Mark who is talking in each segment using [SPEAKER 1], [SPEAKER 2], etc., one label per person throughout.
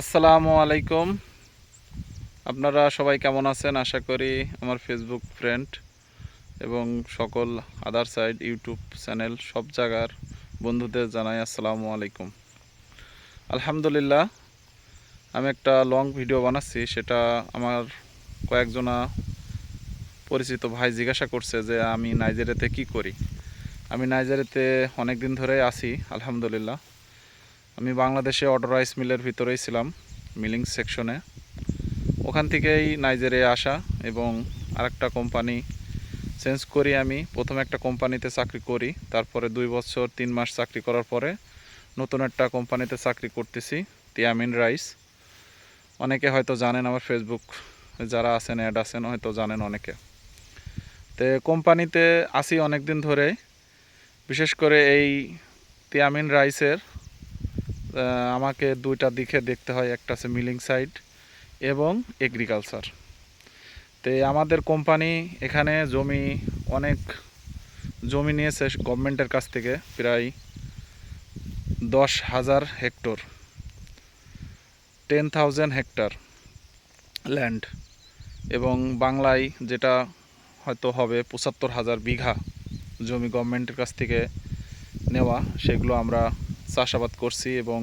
[SPEAKER 1] আসসালামু আলাইকুম। আপনারা সবাই কেমন আছেন? আশা করি আমার ফেসবুক ফ্রেন্ড এবং সকল আদার সাইড ইউটিউব চ্যানেল সব জায়গার বন্ধুদের জানাই আসসালামু আলাইকুম। আলহামদুলিল্লাহ, আমি একটা লং ভিডিও বানাচ্ছি। সেটা আমার কয়েকজনা পরিচিত ভাই জিজ্ঞাসা করছে যে আমি নাইজেরিয়াতে কি করি? আমি নাইজেরিয়াতে অনেক দিন ধরেই আছি, আলহামদুলিল্লাহ। আমি বাংলাদেশে অটো রাইস মিলের ভিতরেই ছিলাম, মিলিং সেকশনে। ওখান থেকেই নাইজেরিয়া আসা এবং আরেকটা কোম্পানি চেঞ্জ করি আমি। প্রথমে একটা কোম্পানিতে চাকরি করি, তারপরে দুই বছর, তিন মাস চাকরি করার পরে নতুন একটা কোম্পানিতে চাকরি করতেছি, তিয়ামিন রাইস। অনেকে হয়তো জানেন আমার ফেসবুক যারা আছেন, অ্যাড আছেন, হয়তো জানেন অনেকে। তো কোম্পানিতে আসি অনেক দিন ধরে বিশেষ করে এই তিয়ামিন রাইসের আমাকে দুইটা দিকে দেখতে হয়, একটা আছে মিলিং সাইট এবং এগ্রিকালচার তো আমাদের কোম্পানি এখানে জমি, অনেক জমি নিয়েছে গভর্নমেন্টের কাছ থেকে, প্রায় দশ হাজার hectare ten thousand hectare land এবং বাংলায় যেটা হয়তো হবে পঁচাত্তর হাজার বিঘা জমি গভর্নমেন্টের কাছ থেকে নেওয়া, সেগুলো আমরা চাষাবাদ করছি এবং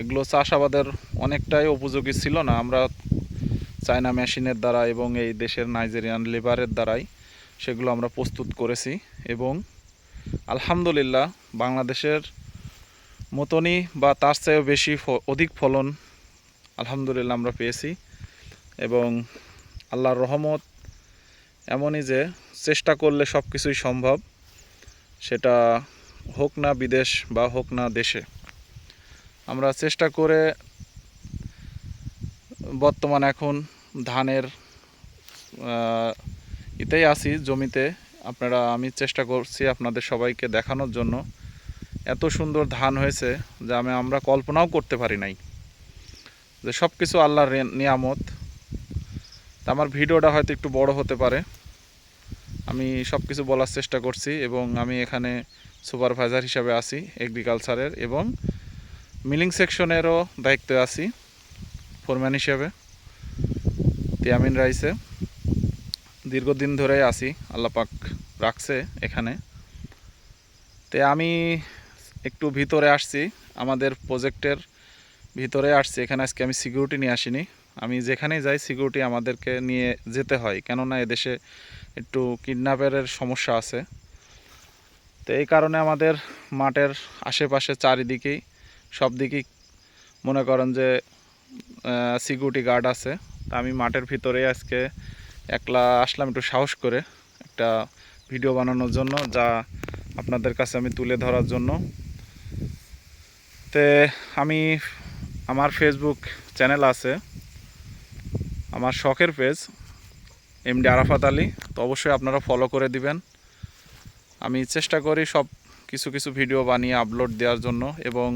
[SPEAKER 1] এগুলো চাষাবাদের অনেকটাই উপযোগী ছিল না। আমরা চায়না মেশিনের দ্বারা এবং এই দেশের নাইজেরিয়ান লেবারের দ্বারাই সেগুলো আমরা প্রস্তুত করেছি এবং আলহামদুলিল্লাহ বাংলাদেশের মতনই বা তার চেয়েও বেশি অধিক ফলন আলহামদুলিল্লাহ আমরা পেয়েছি এবং আল্লাহর রহমত এমনই যে চেষ্টা করলে সব কিছুই সম্ভব, সেটা হোক না বিদেশ বা হোক না দেশে, আমরা চেষ্টা করে বর্তমান এখন ধানের ইতেই আছি জমিতে। আপনারা, আমি চেষ্টা করছি আপনাদের সবাইকে দেখানোর জন্য। এত সুন্দর ধান হয়েছে যে আমি, আমরা কল্পনাও করতে পারি নাই যে সব কিছু আল্লাহর নিয়ামত। তা আমার ভিডিওটা হয়তো একটু বড় হতে পারে। আমি সব কিছু বলার চেষ্টা করছি এবং আমি এখানে সুপারভাইজার হিসাবে আছি এগ্রিকালচারের এবং মিলিং সেকশনেরও দায়িত্বে আছি ফোরম্যান হিসাবে তিয়ামিন রাইসে দীর্ঘদিন ধরেই আছি, আল্লাপাক রাখছে এখানে। তে আমি একটু ভিতরে আসছি, আমাদের প্রজেক্টের ভিতরে আসছি, এখানে আজকে আমি সিকিউরিটি নিয়ে আসিনি। আমি যেখানেই যাই সিকিউরিটি আমাদেরকে নিয়ে যেতে হয়, কেননা এদেশে একটু কিডন্যাপের সমস্যা আছে। তো এই কারণে আমাদের মাঠের আশেপাশে চারিদিকেই, সব দিকেই মনে করেন যে সিকিউরিটি গার্ড আছে। তা আমি মাঠের ভিতরে আজকে একলা আসলাম একটু সাহস করে একটা ভিডিও বানানোর জন্য, যা আপনাদের কাছে আমি তুলে ধরার জন্য। তে আমি, আমার ফেসবুক চ্যানেল আছে। আমার শখের পেজ এমডি আরাফাত আলী। তো অবশ্যই আপনারা ফলো করে দিবেন। আমি চেষ্টা করি সব কিছু কিছু ভিডিও বানিয়ে আপলোড দেওয়ার জন্য এবং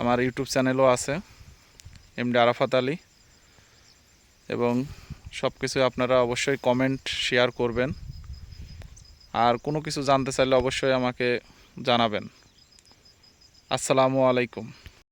[SPEAKER 1] আমার ইউটিউব চ্যানেলও আছে এমডি আরাফাত আলী। এবং সব কিছু আপনারা অবশ্যই কমেন্ট শেয়ার করবেন। আর কোনো কিছু জানতে চাইলে অবশ্যই আমাকে জানাবেন। আসসালামু আলাইকুম।